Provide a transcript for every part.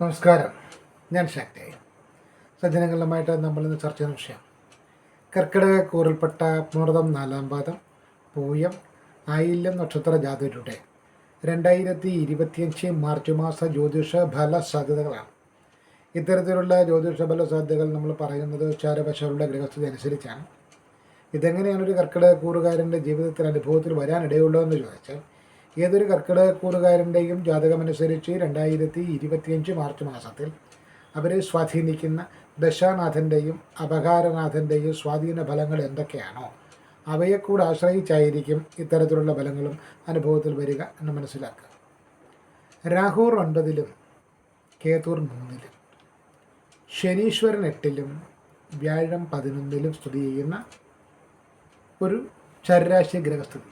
നമസ്കാരം. ഞാൻ ശക്തി സജ്ജനങ്ങളുമായിട്ട് നമ്മൾ ഇന്ന് ചർച്ച ചെയ്യുന്ന വിഷയം. കർക്കിടക കൂറിൽപ്പെട്ട പുണർതം നാലാം പാദം പൂയം ആയില്യം നക്ഷത്ര ജാതകരുടെ രണ്ടായിരത്തി ഇരുപത്തിയഞ്ച് മാർച്ച് മാസ ജ്യോതിഷ ഫല സാധ്യതകളാണ്. ഇത്തരത്തിലുള്ള ജ്യോതിഷ ഫല സാധ്യതകൾ നമ്മൾ പറയുന്നത് ചാരപശകളുടെ ഗ്രഹസ്ഥിതി അനുസരിച്ചാണ്. ഇതെങ്ങനെയാണ് ഒരു കർക്കിടക കൂറുകാരന്റെ ജീവിതത്തിൽ അനുഭവത്തിൽ വരാനിടയുള്ളതെന്ന് ചോദിച്ചാൽ ഏതൊരു കർക്കിടകക്കൂറുകാരന്റെയും ജാതകമനുസരിച്ച് രണ്ടായിരത്തി ഇരുപത്തിയഞ്ച് മാർച്ച് മാസത്തിൽ അവരെ സ്വാധീനിക്കുന്ന ദശാനാഥന്റെയും അപകാരനാഥന്റെയും സ്വാധീന ഫലങ്ങൾ എന്തൊക്കെയാണോ അവയെ കൂടെ ആശ്രയിച്ചായിരിക്കും ഇത്തരത്തിലുള്ള ഫലങ്ങളും അനുഭവത്തിൽ വരിക എന്ന് മനസ്സിലാക്കുക. രാഹുർ ഒൻപതിലും കേതൂർ മൂന്നിലും ശനീശ്വരൻ എട്ടിലും വ്യാഴം പതിനൊന്നിലും സ്ഥിതി ചെയ്യുന്ന ഒരു ചരരാശി ഗ്രഹസ്ഥിതി.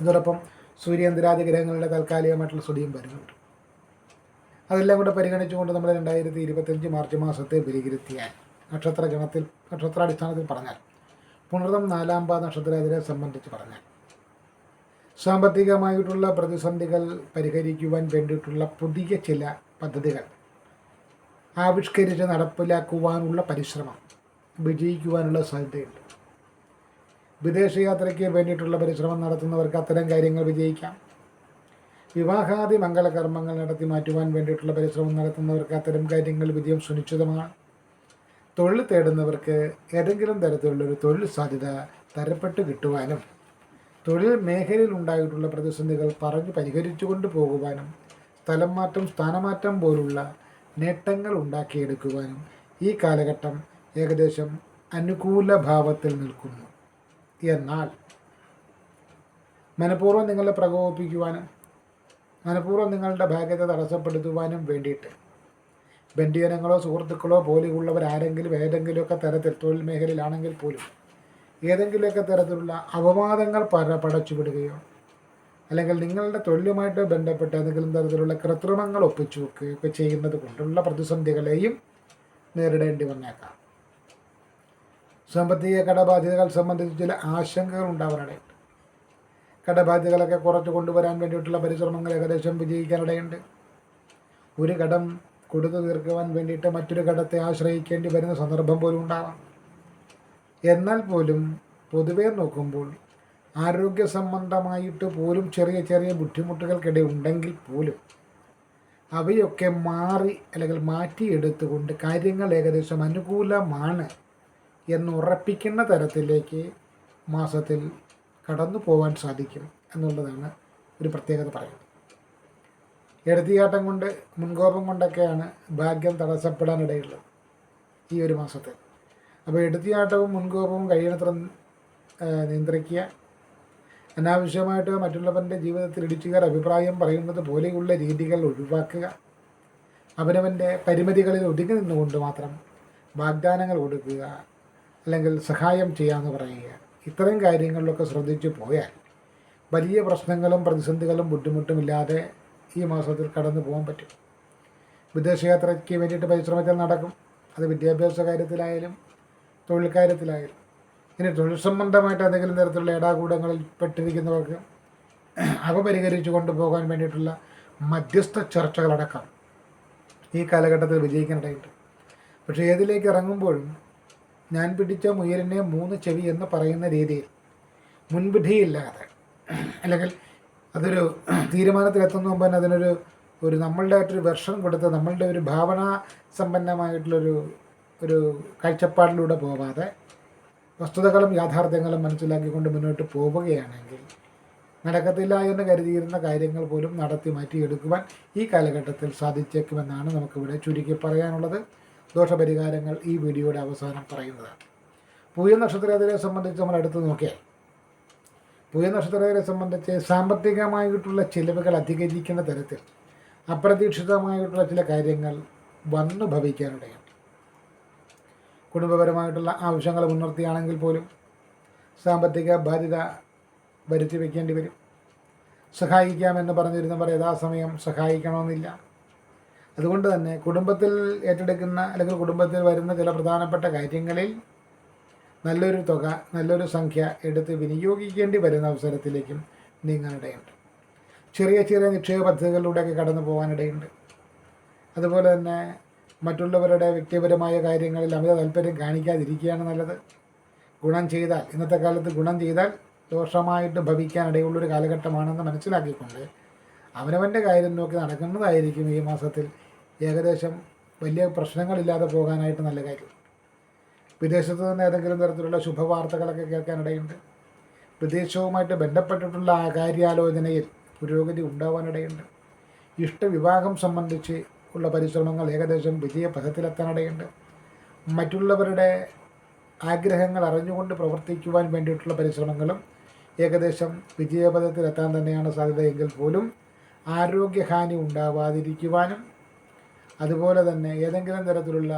അതോടൊപ്പം സൂര്യേന്ദ്രാദി ഗ്രഹങ്ങളുടെ താൽക്കാലികമായിട്ടുള്ള സ്തുതിയും വരുന്നുണ്ട്. അതെല്ലാം കൂടെ പരിഗണിച്ചുകൊണ്ട് നമ്മൾ രണ്ടായിരത്തി ഇരുപത്തഞ്ച് മാർച്ച് മാസത്തെ വിലയിരുത്തിയാൽ നക്ഷത്ര ഗണത്തിൽ നക്ഷത്രാടിസ്ഥാനത്തിൽ പറഞ്ഞാൽ പുണർതം നാലാം പാദ നക്ഷത്രാതിരെ സംബന്ധിച്ച് പറഞ്ഞാൽ സാമ്പത്തികമായിട്ടുള്ള പ്രതിസന്ധികൾ പരിഹരിക്കുവാൻ വേണ്ടിയിട്ടുള്ള പുതിയ ചില പദ്ധതികൾ ആവിഷ്കരിച്ച് നടപ്പിലാക്കുവാനുള്ള പരിശ്രമം വിജയിക്കുവാനുള്ള സാധ്യതയുണ്ട്. വിദേശയാത്രയ്ക്ക് വേണ്ടിയിട്ടുള്ള പരിശ്രമം നടത്തുന്നവർക്ക് അത്തരം കാര്യങ്ങൾ വിജയിക്കാം. വിവാഹാദി മംഗളകർമ്മങ്ങൾ നടത്തി മാറ്റുവാൻ വേണ്ടിയിട്ടുള്ള പരിശ്രമം നടത്തുന്നവർക്ക് അത്തരം കാര്യങ്ങൾ വിജയം സുനിശ്ചിതമാണ്. തൊഴിൽ തേടുന്നവർക്ക് ഏതെങ്കിലും തരത്തിലുള്ളൊരു തൊഴിൽ സാധ്യത തരപ്പെട്ട് കിട്ടുവാനും തൊഴിൽ മേഖലയിൽ ഉണ്ടായിട്ടുള്ള പ്രതിസന്ധികൾ പറഞ്ഞു പരിഹരിച്ചു കൊണ്ട് പോകുവാനും സ്ഥലം മാറ്റം സ്ഥാനമാറ്റം പോലുള്ള നേട്ടങ്ങൾ ഉണ്ടാക്കിയെടുക്കുവാനും ഈ കാലഘട്ടം ഏകദേശം അനുകൂല ഭാവത്തിൽ നിൽക്കുന്നു. എന്നാൽ മനഃപൂർവം നിങ്ങളെ പ്രകോപിപ്പിക്കുവാനും മനഃപൂർവം നിങ്ങളുടെ ഭാഗ്യത്തെ തടസ്സപ്പെടുത്തുവാനും വേണ്ടിയിട്ട് ബന്ധുജനങ്ങളോ സുഹൃത്തുക്കളോ പോലെയുള്ളവർ ആരെങ്കിലും ഏതെങ്കിലുമൊക്കെ തരത്തിൽ തൊഴിൽ മേഖലയിലാണെങ്കിൽ പോലും ഏതെങ്കിലുമൊക്കെ തരത്തിലുള്ള അപവാദങ്ങൾ പര പടച്ചുവിടുകയോ അല്ലെങ്കിൽ നിങ്ങളുടെ തൊഴിലുമായിട്ട് ബന്ധപ്പെട്ട് ഏതെങ്കിലും തരത്തിലുള്ള കൃത്രിമങ്ങൾ ഒപ്പിച്ചു വെക്കുകയൊക്കെ ചെയ്യുന്നത് കൊണ്ടുള്ള പ്രതിസന്ധികളെയും നേരിടേണ്ടി വന്നേക്കാം. സാമ്പത്തിക കടബാധ്യതകൾ സംബന്ധിച്ച് ചില ആശങ്കകൾ ഉണ്ടാവാനിടയുണ്ട് കടബാധ്യതകളൊക്കെ കുറച്ച് കൊണ്ടുവരാൻ വേണ്ടിയിട്ടുള്ള പരിശ്രമങ്ങൾ ഏകദേശം വിജയിക്കാനിടയുണ്ട്. ഒരു കടം കൊടുത്തു തീർക്കുവാൻ വേണ്ടിയിട്ട് മറ്റൊരു കടത്തെ ആശ്രയിക്കേണ്ടി വരുന്ന സന്ദർഭം പോലും ഉണ്ടാവാം. എന്നാൽ പോലും പൊതുവെ നോക്കുമ്പോൾ ആരോഗ്യ സംബന്ധമായിട്ട് പോലും ചെറിയ ചെറിയ ബുദ്ധിമുട്ടുകൾക്കിടെ ഉണ്ടെങ്കിൽ പോലും അവയൊക്കെ മാറി അല്ലെങ്കിൽ മാറ്റിയെടുത്തുകൊണ്ട് കാര്യങ്ങൾ ഏകദേശം അനുകൂലമാണ് എന്നുറപ്പിക്കുന്ന തരത്തിലേക്ക് മാസത്തിൽ കടന്നു പോകാൻ സാധിക്കും എന്നുള്ളതാണ് ഒരു പ്രത്യേകത പറയുന്നത്. എടുത്തിയാട്ടം കൊണ്ട് മുൻകോപം കൊണ്ടൊക്കെയാണ് ഭാഗ്യം തടസ്സപ്പെടാനിടയുള്ളത് ഈ ഒരു മാസത്തിൽ. അപ്പോൾ എടുത്തിയാട്ടവും മുൻകോപവും കഴിയുന്നത്ര നിയന്ത്രിക്കുക. അനാവശ്യമായിട്ട് മറ്റുള്ളവന്റെ ജീവിതത്തിൽ ഇടിച്ചുകാർ അഭിപ്രായം പറയുന്നത് പോലെയുള്ള രീതികൾ ഒഴിവാക്കുക. അവനവന്റെ പരിമിതികളിൽ ഒതുങ്ങി നിന്നുകൊണ്ട് മാത്രം വാഗ്ദാനങ്ങൾ കൊടുക്കുക. അല്ലെങ്കിൽ സഹായം ചെയ്യാമെന്ന് പറയുക. ഇത്തരം കാര്യങ്ങളിലൊക്കെ ശ്രദ്ധിച്ചു പോയാൽ വലിയ പ്രശ്നങ്ങളും പ്രതിസന്ധികളും ബുദ്ധിമുട്ടുമില്ലാതെ ഈ മാസത്തിൽ കടന്നു പോകാൻ പറ്റും. വിദേശയാത്രയ്ക്ക് വേണ്ടിയിട്ട് പരിശ്രമത്തിൽ നടക്കും. അത് വിദ്യാഭ്യാസ കാര്യത്തിലായാലും തൊഴിൽ കാര്യത്തിലായാലും. ഇനി തൊഴിൽ സംബന്ധമായിട്ട് എന്തെങ്കിലും തരത്തിലുള്ള ഇടാകൂടങ്ങളിൽ പെട്ടിരിക്കുന്നവർക്ക് അവ പരിഹരിച്ചു കൊണ്ടുപോകാൻ വേണ്ടിയിട്ടുള്ള മധ്യസ്ഥ ചർച്ചകളടക്കം ഈ കാലഘട്ടത്തിൽ വിജയിക്കാനിടയുണ്ട്. പക്ഷേ ഏതിലേക്ക് ഇറങ്ങുമ്പോഴും ഞാൻ പിടിച്ച മുയലിനെ മൂന്ന് ചെവി എന്ന് പറയുന്ന രീതിയിൽ. മുൻവിധിയില്ലാതെ. അല്ലെങ്കിൽ അതൊരു തീരുമാനത്തിലെത്തുന്ന മുമ്പ് തന്നെ അതിനൊരു ഒരു നമ്മളുടെ ആയിട്ടൊരു വെർഷൻ കൊടുത്ത് നമ്മളുടെ ഒരു ഭാവന സമ്പന്നമായിട്ടുള്ളൊരു ഒരു കാഴ്ചപ്പാടിലൂടെ പോവാതെ വസ്തുതകളും യാഥാർത്ഥ്യങ്ങളും മനസ്സിലാക്കിക്കൊണ്ട് മുന്നോട്ട് പോവുകയാണെങ്കിൽ നടക്കത്തില്ല എന്ന് കരുതിയിരുന്ന കാര്യങ്ങൾ പോലും നടത്തി മാറ്റിയെടുക്കുവാൻ ഈ കാലഘട്ടത്തിൽ സാധിച്ചേക്കുമെന്നാണ് നമുക്കിവിടെ ചുരുക്കി പറയാനുള്ളത്. ദോഷപരിഹാരങ്ങൾ ഈ വീഡിയോയുടെ അവസാനം പറയുന്നതാണ്. പൂയ നക്ഷത്രത്തിനെ സംബന്ധിച്ച് നമ്മൾ അടുത്ത് നോക്കിയാൽ പൂയ നക്ഷത്രത്തിനെ സംബന്ധിച്ച് സാമ്പത്തികമായിട്ടുള്ള ചിലവുകൾ അധികരിക്കുന്ന തരത്തിൽ അപ്രതീക്ഷിതമായിട്ടുള്ള ചില കാര്യങ്ങൾ വന്നു ഭവിക്കാനിടയുണ്ട്. കുടുംബപരമായിട്ടുള്ള ആവശ്യങ്ങൾ മുൻനിർത്തിയാണെങ്കിൽ പോലും സാമ്പത്തിക ബാധ്യത വരുത്തി വയ്ക്കേണ്ടി വരും. സഹായിക്കാമെന്ന് പറഞ്ഞിരുന്നവർ യഥാസമയം സഹായിക്കണമെന്നില്ല. അതുകൊണ്ട് തന്നെ കുടുംബത്തിൽ ഏറ്റെടുക്കുന്ന അല്ലെങ്കിൽ കുടുംബത്തിൽ വരുന്ന ചില പ്രധാനപ്പെട്ട കാര്യങ്ങളിൽ നല്ലൊരു തുക നല്ലൊരു സംഖ്യ എടുത്ത് വിനിയോഗിക്കേണ്ടി വരുന്ന അവസരത്തിലേക്കും നീങ്ങാനിടയുണ്ട്. ചെറിയ ചെറിയ നിക്ഷേപ പദ്ധതികളിലൂടെയൊക്കെ കടന്നു പോകാനിടയുണ്ട്. അതുപോലെ തന്നെ മറ്റുള്ളവരുടെ വ്യക്തിപരമായ കാര്യങ്ങളിൽ അമിത താല്പര്യം കാണിക്കാതിരിക്കുകയാണ് നല്ലത്. ഗുണം ചെയ്താൽ ഇന്നത്തെ കാലത്ത് ഗുണം ചെയ്താൽ ദോഷമായിട്ട് ഭവിക്കാനിടയുള്ളൊരു കാലഘട്ടമാണെന്ന് മനസ്സിലാക്കിക്കൊണ്ട് അവനവന്റെ കാര്യം നോക്കി നടക്കുന്നതായിരിക്കും ഈ മാസത്തിൽ ഏകദേശം വലിയ പ്രശ്നങ്ങളില്ലാതെ പോകാനായിട്ട് നല്ല കാര്യം. വിദേശത്ത് നിന്ന് ഏതെങ്കിലും തരത്തിലുള്ള ശുഭവാർത്തകളൊക്കെ കേൾക്കാനിടയുണ്ട്. വിദേശവുമായിട്ട് ബന്ധപ്പെട്ടിട്ടുള്ള ആ കാര്യാലോചനയിൽ പുരോഗതി ഉണ്ടാവാനിടയുണ്ട്. ഇഷ്ടവിവാഹം സംബന്ധിച്ച് ഉള്ള പരിശ്രമങ്ങൾ ഏകദേശം വിജയപഥത്തിലെത്താനിടയുണ്ട് മറ്റുള്ളവരുടെ ആഗ്രഹങ്ങൾ അറിഞ്ഞുകൊണ്ട് പ്രവർത്തിക്കുവാൻ വേണ്ടിയിട്ടുള്ള പരിശ്രമങ്ങളും ഏകദേശം വിജയപഥത്തിലെത്താൻ തന്നെയാണ് സാധ്യതയെങ്കിൽ പോലും ആരോഗ്യഹാനി ഉണ്ടാവാതിരിക്കുവാനും അതുപോലെ തന്നെ ഏതെങ്കിലും തരത്തിലുള്ള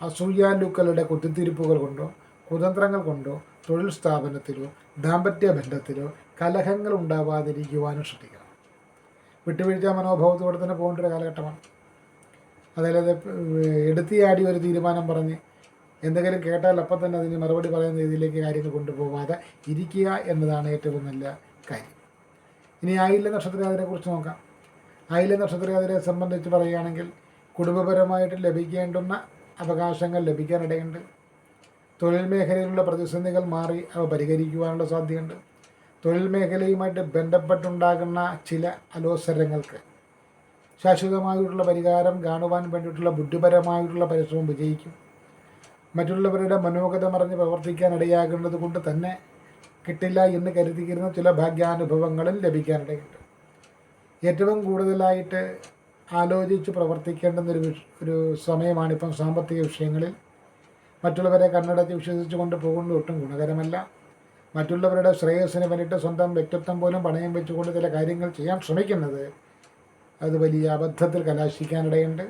അസൂയാലുക്കളുടെ കുത്തിത്തിരിപ്പുകൾ കൊണ്ടോ കുതന്ത്രങ്ങൾ കൊണ്ടോ തൊഴിൽ സ്ഥാപനത്തിലോ ദാമ്പത്യ ബന്ധത്തിലോ കലഹങ്ങൾ ഉണ്ടാവാതിരിക്കുവാനും ശ്രദ്ധിക്കണം. വിട്ടുവീഴ്ച മനോഭാവത്തോടെ തന്നെ പോകേണ്ട ഒരു കാലഘട്ടമാണ്. അതല്ലാതെ എടുത്തിയാടി ഒരു തീരുമാനം പറഞ്ഞ് എന്തെങ്കിലും കേട്ടാൽ അപ്പം തന്നെ അതിന് മറുപടി പറയുന്ന രീതിയിലേക്ക് കാര്യങ്ങൾ കൊണ്ടുപോകാതെ ഇരിക്കുക എന്നതാണ് ഏറ്റവും നല്ല കാര്യം. ഇനി ആയില്ല നക്ഷത്രജാതരെ കുറിച്ച് നോക്കാം. ആയില്ല നക്ഷത്രജാതരെ സംബന്ധിച്ച് പറയുകയാണെങ്കിൽ കുടുംബപരമായിട്ട് ലഭിക്കേണ്ടുന്ന അവകാശങ്ങൾ ലഭിക്കാനിടയുണ്ട്. തൊഴിൽ മേഖലയിലുള്ള പ്രതിസന്ധികൾ മാറി അവ പരിഹരിക്കുവാനുള്ള സാധ്യതയുണ്ട്. തൊഴിൽ മേഖലയുമായിട്ട് ബന്ധപ്പെട്ടുണ്ടാകുന്ന ചില അലോസരങ്ങൾക്ക് ശാശ്വതമായിട്ടുള്ള പരിഹാരം കാണുവാൻ വേണ്ടിയിട്ടുള്ള ബുദ്ധിപരമായിട്ടുള്ള പരിശ്രമം വിജയിക്കും. മറ്റുള്ളവരുടെ മനോഗത മറിഞ്ഞ് പ്രവർത്തിക്കാനിടയാകുന്നത് കൊണ്ട് തന്നെ കിട്ടില്ല എന്ന് കരുതിയിരുന്ന ചില ഭാഗ്യാനുഭവങ്ങളും ലഭിക്കാനിടയുണ്ട്. ഏറ്റവും കൂടുതലായിട്ട് ആലോചിച്ച് പ്രവർത്തിക്കേണ്ടുന്നൊരു വിഷ- ഒരു സമയമാണിപ്പം സാമ്പത്തിക വിഷയങ്ങളിൽ. മറ്റുള്ളവരെ കണ്ണടച്ച് വിശ്വസിച്ചു കൊണ്ട് പോകുന്നത് ഒട്ടും ഗുണകരമല്ല. മറ്റുള്ളവരുടെ ശ്രേയസ്സിന് വേണ്ടിയിട്ട് സ്വന്തം വ്യക്തിത്വം പോലും പണയം വെച്ചുകൊണ്ട് ചില കാര്യങ്ങൾ ചെയ്യാൻ ശ്രമിക്കുന്നത് അത് വലിയ അബദ്ധത്തിൽ കലാശിക്കാനിടയുണ്ട്.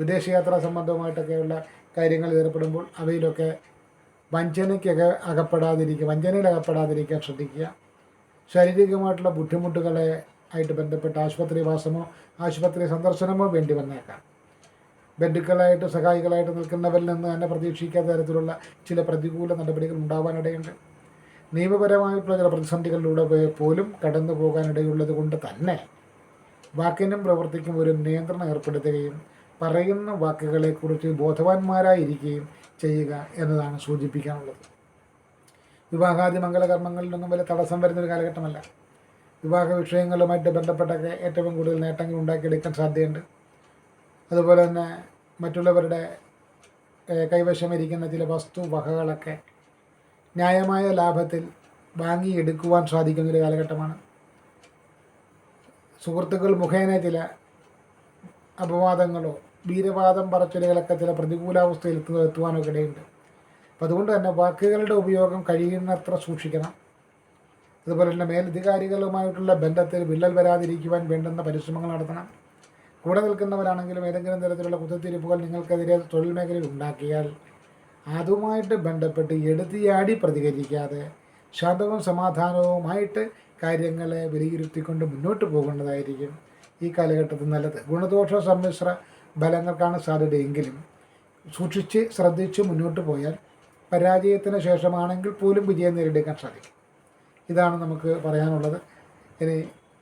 വിദേശയാത്രാ സംബന്ധമായിട്ടൊക്കെയുള്ള കാര്യങ്ങൾ ഏർപ്പെടുമ്പോൾ അവയിലൊക്കെ വഞ്ചനയ്ക്ക് അക അകപ്പെടാതിരിക്കുക വഞ്ചനയിൽ അകപ്പെടാതിരിക്കാൻ ശ്രദ്ധിക്കുക. ശാരീരികമായിട്ടുള്ള ബുദ്ധിമുട്ടുകളെ ആയിട്ട് ബന്ധപ്പെട്ട ആശുപത്രി വാസമോ ആശുപത്രി സന്ദർശനമോ വേണ്ടി വന്നേക്കാം. ബന്ധുക്കളായിട്ട് സഹായികളായിട്ട് നിൽക്കുന്നവരിൽ നിന്ന് തന്നെ പ്രതീക്ഷിക്കാത്ത തരത്തിലുള്ള ചില പ്രതികൂല നടപടികൾ ഉണ്ടാവാനിടയുണ്ട്. നിയമപരമായിട്ടുള്ള ചില പ്രതിസന്ധികളിലൂടെ പോലും കടന്നു പോകാനിടയുള്ളത് കൊണ്ട് തന്നെ വാക്കിനും പ്രവർത്തിക്കും ഒരു നിയന്ത്രണം ഏർപ്പെടുത്തുകയും പറയുന്ന വാക്കുകളെക്കുറിച്ച് ബോധവാന്മാരായിരിക്കുകയും ചെയ്യുക എന്നതാണ് സൂചിപ്പിക്കാനുള്ളത്. വിവാഹാദി മംഗളകർമ്മങ്ങളിലൊന്നും വലിയ തടസ്സം വരുന്നൊരു കാലഘട്ടമല്ല. വിവാഹ വിഷയങ്ങളുമായിട്ട് ബന്ധപ്പെട്ടൊക്കെ ഏറ്റവും കൂടുതൽ നേട്ടങ്ങൾ ഉണ്ടാക്കിയെടുക്കാൻ സാധ്യതയുണ്ട്. അതുപോലെ തന്നെ മറ്റുള്ളവരുടെ കൈവശമിരിക്കുന്ന ചില വസ്തു വകകളൊക്കെ ന്യായമായ ലാഭത്തിൽ വാങ്ങിയെടുക്കുവാൻ സാധിക്കുന്നൊരു കാലഘട്ടമാണ്. സുഹൃത്തുക്കൾ മുഖേന ചില അപവാദങ്ങളോ വീരവാദം പറച്ചിലുകളൊക്കെ ചില പ്രതികൂലാവസ്ഥയിൽ എത്തു എത്തുവാനൊക്കെ ഇടയുണ്ട്. അപ്പം അതുകൊണ്ട് തന്നെ വാക്കുകളുടെ ഉപയോഗം കഴിയുന്നത്ര സൂക്ഷിക്കണം. അതുപോലെ തന്നെ മേലധികാരികളുമായിട്ടുള്ള ബന്ധത്തിൽ വിള്ളൽ വരാതിരിക്കുവാൻ വേണ്ടുന്ന പരിശ്രമങ്ങൾ നടത്തണം. കൂടെ നിൽക്കുന്നവരാണെങ്കിലും ഏതെങ്കിലും തരത്തിലുള്ള കുത്തിത്തിരിപ്പുകൾ നിങ്ങൾക്കെതിരെ തൊഴിൽ മേഖലയിൽ ഉണ്ടാക്കിയാൽ അതുമായിട്ട് ബന്ധപ്പെട്ട് എടുത്തിയാടി പ്രതികരിക്കാതെ ശാന്തവും സമാധാനവുമായിട്ട് കാര്യങ്ങളെ വിലയിരുത്തിക്കൊണ്ട് മുന്നോട്ട് പോകേണ്ടതായിരിക്കും ഈ കാലഘട്ടത്തിൽ നല്ലത്. ഗുണദോഷ സമ്മിശ്ര ഫലങ്ങൾക്കാണ് സാധ്യതയെങ്കിലും സൂക്ഷിച്ച് ശ്രദ്ധിച്ച് മുന്നോട്ട് പോയാൽ പരാജയത്തിന് ശേഷമാണെങ്കിൽ പോലും വിജയം നേടിയെടുക്കാൻ സാധിക്കും. ഇതാണ് നമുക്ക് പറയാനുള്ളത്. ഇനി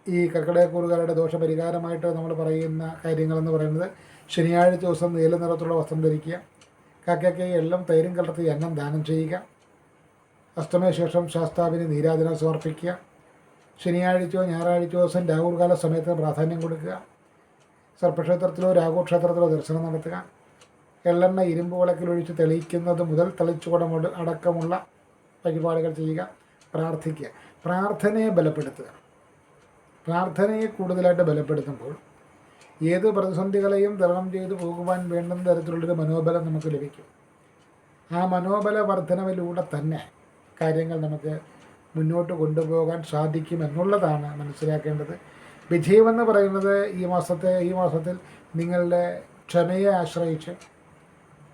ഈ കർക്കിടകക്കൂറുകാരുടെ ദോഷപരിഹാരമായിട്ട് നമ്മൾ പറയുന്ന കാര്യങ്ങളെന്ന് പറയുന്നത് ശനിയാഴ്ച ദിവസം നീല നിറത്തുള്ള വസ്ത്രം ധരിക്കുക കാക്കയ്ക്ക് എല്ലാം തൈരും കലർത്തി എണ്ണം ദാനം ചെയ്യുക അസ്തമയ ശേഷം ശാസ്താവിന് നീരാജനം സമർപ്പിക്കുക ശനിയാഴ്ചയോ ഞായറാഴ്ച ദിവസം രാഹുൽകാല സമയത്ത് പ്രാധാന്യം കൊടുക്കുക സർപ്പക്ഷേത്രത്തിലോ രാഘുക്ഷേത്രത്തിലോ ദർശനം നടത്തുക എള്ളെണ്ണ ഇരുമ്പ് വിളക്കിലൊഴിച്ച് തെളിയിക്കുന്നത് മുതൽ തെളിച്ചുകൂടം അടക്കമുള്ള പരിപാടികൾ ചെയ്യുക പ്രാർത്ഥിക്കുക. പ്രാർത്ഥനയെ ബലപ്പെടുത്തുക. പ്രാർത്ഥനയെ കൂടുതലായിട്ട് ബലപ്പെടുത്തുമ്പോൾ ഏത് പ്രതിസന്ധികളെയും തരണം ചെയ്തു പോകുവാൻ വേണ്ടുന്ന തരത്തിലുള്ളൊരു മനോബലം നമുക്ക് ലഭിക്കും. ആ മനോബല വർധനവിലൂടെ തന്നെ കാര്യങ്ങൾ നമുക്ക് മുന്നോട്ട് കൊണ്ടുപോകാൻ സാധിക്കും എന്നുള്ളതാണ് മനസ്സിലാക്കേണ്ടത്. വിജയമെന്ന് പറയുന്നത് ഈ മാസത്തെ ഈ മാസത്തിൽ നിങ്ങളുടെ ക്ഷമയെ ആശ്രയിച്ച്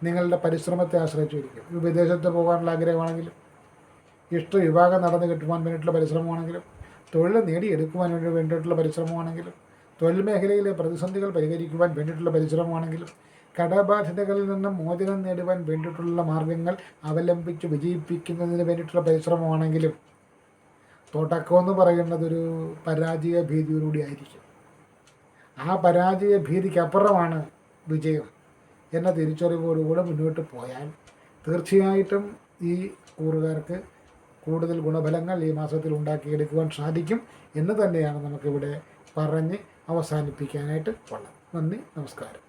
നിങ്ങളുടെ പരിശ്രമത്തെ ആശ്രയിച്ചിരിക്കും വിദേശത്ത് പോകാനുള്ള ആഗ്രഹമാണെങ്കിലും ഇഷ്ട വിഭാഗം നടന്ന് കിട്ടുവാൻ വേണ്ടിയിട്ടുള്ള പരിശ്രമമാണെങ്കിലും തൊഴിൽ നേടിയെടുക്കുവാൻ വേണ്ടി വേണ്ടിയിട്ടുള്ള പരിശ്രമമാണെങ്കിലും തൊഴിൽ മേഖലയിലെ പ്രതിസന്ധികൾ പരിഹരിക്കുവാൻ വേണ്ടിയിട്ടുള്ള പരിശ്രമമാണെങ്കിലും കടബാധ്യതകളിൽ നിന്നും മോചനം നേടുവാൻ വേണ്ടിയിട്ടുള്ള മാർഗങ്ങൾ അവലംബിച്ച് വിജയിപ്പിക്കുന്നതിന് വേണ്ടിയിട്ടുള്ള പരിശ്രമമാണെങ്കിലും തുടക്കമെന്ന് പറയുന്നത് ഒരു പരാജയ ഭീതിയോടുകൂടി ആയിരിക്കും. ആ പരാജയ ഭീതിക്കപ്പുറമാണ് വിജയം എന്ന തിരിച്ചറിവോടുകൂടെ മുന്നോട്ട് പോയാൽ തീർച്ചയായിട്ടും ഈ കൂറുകാർക്ക് കൂടുതൽ ഗുണഫലങ്ങൾ ഈ മാസത്തിൽ ഉണ്ടാക്കിയെടുക്കുവാൻ സാധിക്കും എന്ന് തന്നെയാണ് നമുക്കിവിടെ പറഞ്ഞ് അവസാനിപ്പിക്കാനായിട്ട് ഉള്ളത്. നന്ദി നമസ്കാരം.